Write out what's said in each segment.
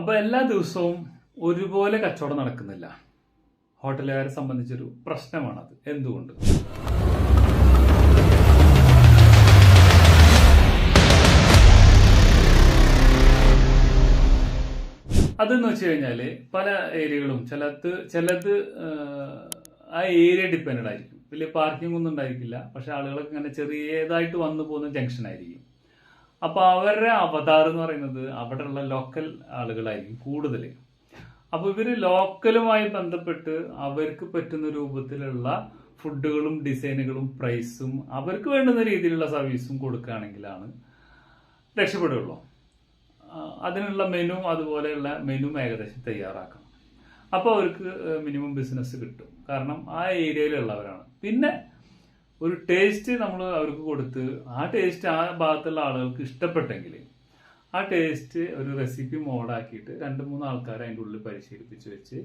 അപ്പോൾ എല്ലാ ദിവസവും ഒരുപോലെ കച്ചവടം നടക്കുന്നില്ല. ഹോട്ടലുകാരെ സംബന്ധിച്ചൊരു പ്രശ്നമാണത്. എന്തുകൊണ്ട്? അതെന്ന് വെച്ച് കഴിഞ്ഞാൽ പല ഏരിയകളും ചിലത് ചിലത് ആ ഏരിയ ഡിപ്പെൻഡ് ആയിരിക്കും വലിയ പാർക്കിംഗ് ഒന്നും ഉണ്ടായിരിക്കില്ല. പക്ഷെ ആളുകളൊക്കെ ഇങ്ങനെ ചെറിയതായിട്ട് വന്നു പോകുന്ന ജംഗ്ഷൻ ആയിരിക്കും അപ്പൊ അവരുടെ അവതാർ എന്ന് പറയുന്നത് അവിടെയുള്ള ലോക്കൽ ആളുകളായിരിക്കും കൂടുതൽ അപ്പൊ ഇവർ ലോക്കലുമായി ബന്ധപ്പെട്ട് അവർക്ക് പറ്റുന്ന രൂപത്തിലുള്ള ഫുഡുകളും ഡിസൈനുകളും പ്രൈസും അവർക്ക് വേണ്ടുന്ന രീതിയിലുള്ള സർവീസും കൊടുക്കുകയാണെങ്കിലാണ് രക്ഷപ്പെടുകയുള്ളൂ അതിനുള്ള മെനു അതുപോലെയുള്ള മെനു ഏകദേശം തയ്യാറാക്കണം. അപ്പോൾ അവർക്ക് മിനിമം ബിസിനസ് കിട്ടും. കാരണം ആ ഏരിയയിലുള്ളവരാണ് പിന്നെ ഒരു ടേസ്റ്റ് നമ്മൾ അവർക്ക് കൊടുത്ത് ആ ടേസ്റ്റ് ആ ഭാഗത്തുള്ള ആളുകൾക്ക് ഇഷ്ടപ്പെട്ടെങ്കിൽ ആ ടേസ്റ്റ് ഒരു റെസിപ്പി മോഡാക്കിയിട്ട് രണ്ട് മൂന്ന് ആൾക്കാരെ അതിന്റെ ഉള്ളിൽ പരിശീലിപ്പിച്ച് വെച്ച്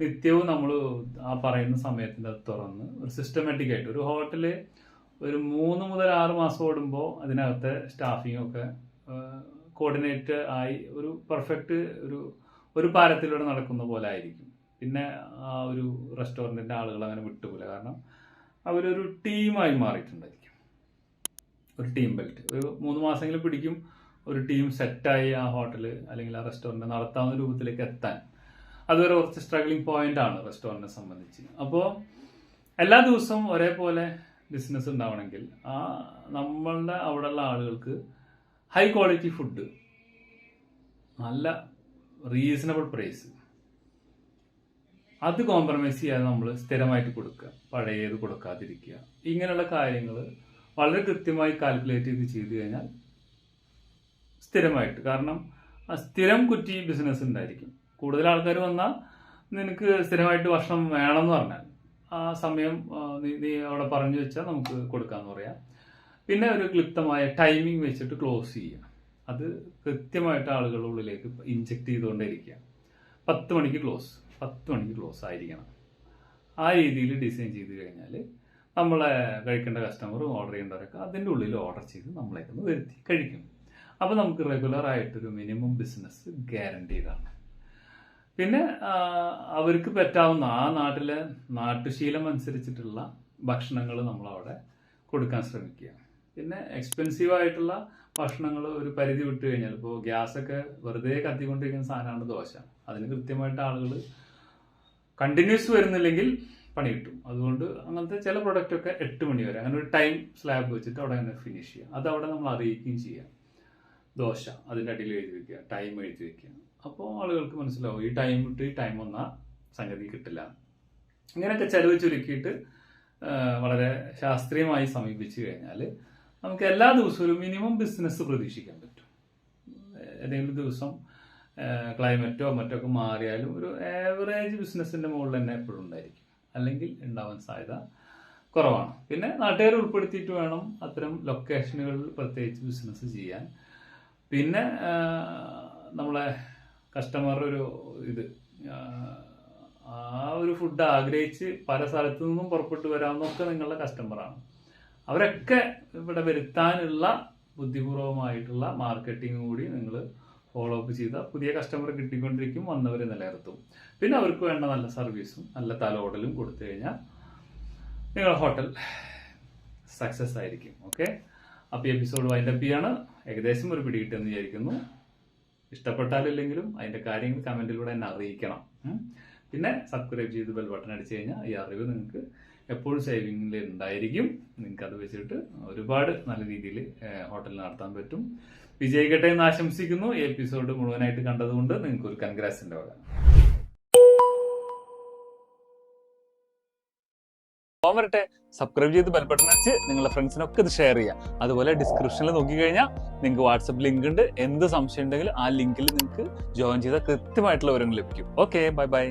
നിത്യവും നമ്മൾ ആ പറയുന്ന സമയത്തിന്റെ തുറന്ന് ഒരു സിസ്റ്റമാറ്റിക് ആയിട്ട് ഒരു ഹോട്ടൽ ഒരു മൂന്ന് മുതൽ ആറ് മാസം ഓടുമ്പോൾ അതിനകത്തെ സ്റ്റാഫിംഗ് ഒക്കെ കോർഡിനേറ്റ് ആയി ഒരു പെർഫെക്റ്റ് ഒരു ഒരു പാരത്തിലൂടെ നടക്കുന്ന പോലെ ആയിരിക്കും. പിന്നെ ആ ഒരു റെസ്റ്റോറന്റിന്റെ ആളുകൾ അങ്ങനെ വിട്ടുപോല കാരണം അവരൊരു ടീമായി മാറിയിട്ടുണ്ടായിരിക്കും. ഒരു ടീം ബെൽറ്റ്. ഒരു മൂന്ന് മാസമെങ്കിലും പിടിക്കും ഒരു ടീം സെറ്റായി ആ ഹോട്ടൽ അല്ലെങ്കിൽ ആ റെസ്റ്റോറന്റ് നടത്താവുന്ന രൂപത്തിലേക്ക് എത്താൻ. അതൊരു കുറച്ച് സ്ട്രഗ്ലിംഗ് പോയിന്റ് ആണ് റെസ്റ്റോറന്റിനെ സംബന്ധിച്ച്. അപ്പോൾ എല്ലാ ദിവസവും ഒരേപോലെ ബിസിനസ് ഉണ്ടാവണമെങ്കിൽ ആ നമ്മളുടെ അവിടെയുള്ള ആളുകൾക്ക് ഹൈ ക്വാളിറ്റി ഫുഡ് നല്ല റീസണബിൾ പ്രൈസ് അത് കോംപ്രമൈസ് ചെയ്യാതെ നമ്മൾ സ്ഥിരമായിട്ട് കൊടുക്കുക. പഴയത് കൊടുക്കാതിരിക്കുക. ഇങ്ങനെയുള്ള കാര്യങ്ങൾ വളരെ കൃത്യമായി കാൽക്കുലേറ്റ് ചെയ്ത് ചെയ്തു കഴിഞ്ഞാൽ സ്ഥിരമായിട്ട്. കാരണം സ്ഥിരം കുറ്റി ബിസിനസ് ഉണ്ടായിരിക്കും. കൂടുതൽ ആൾക്കാർ വന്നാൽ നിനക്ക് സ്ഥിരമായിട്ട് ഭക്ഷണം വേണമെന്ന് പറഞ്ഞാൽ ആ സമയം നീ നീ അവിടെ പറഞ്ഞു വെച്ചാൽ നമുക്ക് കൊടുക്കാമെന്ന് പറയാം. പിന്നെ ഒരു ക്ലിപ്തമായ ടൈമിംഗ് വെച്ചിട്ട് ക്ലോസ് ചെയ്യുക. അത് കൃത്യമായിട്ട് ആളുകളുടെ ഉള്ളിലേക്ക് ഇഞ്ചെക്ട് ചെയ്തുകൊണ്ടേയിരിക്കുക പത്ത് മണിക്ക് ക്ലോസ് പത്ത് മണിക്ക് ക്ലോസ് ആയിരിക്കണം. ആ രീതിയിൽ ഡിസൈൻ ചെയ്ത് കഴിഞ്ഞാൽ നമ്മളെ കഴിക്കേണ്ട കസ്റ്റമറും ഓർഡർ ചെയ്യേണ്ടവരൊക്കെ അതിന്റെ ഉള്ളിൽ ഓർഡർ ചെയ്ത് നമ്മളേക്കൊന്ന് വരുത്തി കഴിക്കും. അപ്പോൾ നമുക്ക് റെഗുലർ ആയിട്ടൊരു മിനിമം ബിസിനസ് ഗ്യാരണ്ടീഡാണ് പിന്നെ അവർക്ക് പറ്റാവുന്ന ആ നാട്ടിലെ നാട്ടുശീലം അനുസരിച്ചിട്ടുള്ള ഭക്ഷണങ്ങൾ നമ്മളവിടെ കൊടുക്കാൻ ശ്രമിക്കുക. പിന്നെ എക്സ്പെൻസീവ് ആയിട്ടുള്ള ഭക്ഷണങ്ങൾ ഒരു പരിധി വിട്ട് കഴിഞ്ഞാൽ ഇപ്പോൾ ഗ്യാസൊക്കെ വെറുതെ കത്തിക്കൊണ്ടിരിക്കുന്ന സാധനമാണ് ദോശ. അതിന് കൃത്യമായിട്ട് ആളുകൾ കണ്ടിന്യൂസ് വരുന്നില്ലെങ്കിൽ പണി കിട്ടും. അതുകൊണ്ട് അങ്ങനത്തെ ചില പ്രൊഡക്റ്റ് ഒക്കെ എട്ട് മണി വരെ. അങ്ങനെ ഒരു ടൈം സ്ലാബ് വെച്ചിട്ട് അവിടെ അങ്ങനെ ഫിനിഷ് ചെയ്യുക അത് അവിടെ നമ്മൾ അറിയിക്കുകയും ചെയ്യാം. ദോശ അതിന്റെ അടിയിൽ എഴുതി വെക്കുക ടൈം എഴുതി വെക്കുക. അപ്പോൾ ആളുകൾക്ക് മനസ്സിലാവും ഈ ടൈം ഇട്ട് ഈ ടൈം വന്നാൽ സംഗതി കിട്ടില്ല. ഇങ്ങനെയൊക്കെ ചെലവ് ചുരുക്കിയിട്ട് വളരെ ശാസ്ത്രീയമായി സമീപിച്ചു കഴിഞ്ഞാൽ നമുക്ക് എല്ലാ ദിവസവും മിനിമം ബിസിനസ് പ്രതീക്ഷിക്കാൻ പറ്റും. ഏതെങ്കിലും ദിവസം ക്ലൈമറ്റോ മറ്റോ ഒക്കെ മാറിയാലും ഒരു ആവറേജ് ബിസിനസ്സിന്റെ മുകളിൽ തന്നെ എപ്പോഴും ഉണ്ടായിരിക്കും. അല്ലെങ്കിൽ ഉണ്ടാവാൻ സാധ്യത കുറവാണ്. പിന്നെ നാട്ടുകാർ ഉൾപ്പെടുത്തിയിട്ട് വേണം അത്തരം ലൊക്കേഷനുകളിൽ പ്രത്യേകിച്ച് ബിസിനസ് ചെയ്യാൻ. പിന്നെ നമ്മളെ കസ്റ്റമർ ഒരു ഇത് ആ, ആ ഒരു ഫുഡ് ആഗ്രഹിച്ച് പല സ്ഥലത്തു നിന്നും പുറപ്പെട്ടു വരാമെന്നൊക്കെ നിങ്ങളുടെ കസ്റ്റമറാണ് അവരൊക്കെ ഇവിടെ വരുത്താനുള്ള ബുദ്ധിപൂർവമായിട്ടുള്ള മാർക്കറ്റിംഗ് കൂടി നിങ്ങൾ ഫോളോ അപ്പ് ചെയ്താൽ പുതിയ കസ്റ്റമർ കിട്ടിക്കൊണ്ടിരിക്കും വന്നവർ നിലനിർത്തും. പിന്നെ അവർക്ക് വേണ്ട നല്ല സർവീസും നല്ല തലോടലും കൊടുത്തു കഴിഞ്ഞാൽ നിങ്ങളുടെ ഹോട്ടൽ സക്സസ് ആയിരിക്കും ഓക്കെ അപ്പോൾ ഈ എപ്പിസോഡ് വൈൻഡപ്പ് ചെയ്യാണ്. ഏകദേശം ഒരു പിടി കിട്ടുമെന്ന് വിചാരിക്കുന്നു. ഇഷ്ടപ്പെട്ടാലില്ലെങ്കിലും അതിന്റെ കാര്യങ്ങൾ കമന്റിലൂടെ എന്നെ അറിയിക്കണം പിന്നെ സബ്സ്ക്രൈബ് ചെയ്ത് ബെൽ ബട്ടൺ അടിച്ചു കഴിഞ്ഞാൽ ഈ അറിവ് നിങ്ങൾക്ക് എപ്പോഴും സേവിങ്ങിൽ ഉണ്ടായിരിക്കും. നിങ്ങൾക്ക് അത് വെച്ചിട്ട് ഒരുപാട് നല്ല രീതിയിൽ ഹോട്ടൽ നടത്താൻ പറ്റും. വിജയിക്കട്ടെ എന്ന് ആശംസിക്കുന്നു. ഈ എപ്പിസോഡ് മുഴുവനായിട്ട് കണ്ടതുകൊണ്ട് നിങ്ങൾക്ക് ഒരു കൺഗ്രാസ് ഉണ്ട് പോകാൻ വരട്ടെ. സബ്സ്ക്രൈബ് ചെയ്ത് ബെൽ വെച്ച് നിങ്ങളുടെ ഫ്രണ്ട്സിനൊക്കെ ഇത് ഷെയർ ചെയ്യുക അതുപോലെ ഡിസ്ക്രിപ്ഷനിൽ നോക്കിക്കഴിഞ്ഞാൽ നിങ്ങൾക്ക് വാട്സപ്പ് ലിങ്ക് ഉണ്ട്. എന്ത് സംശയം ഉണ്ടെങ്കിലും ആ ലിങ്കിൽ നിങ്ങൾക്ക് ജോയിൻ ചെയ്താൽ കൃത്യമായിട്ടുള്ള വിവരങ്ങൾ ലഭിക്കും. Okay bye bye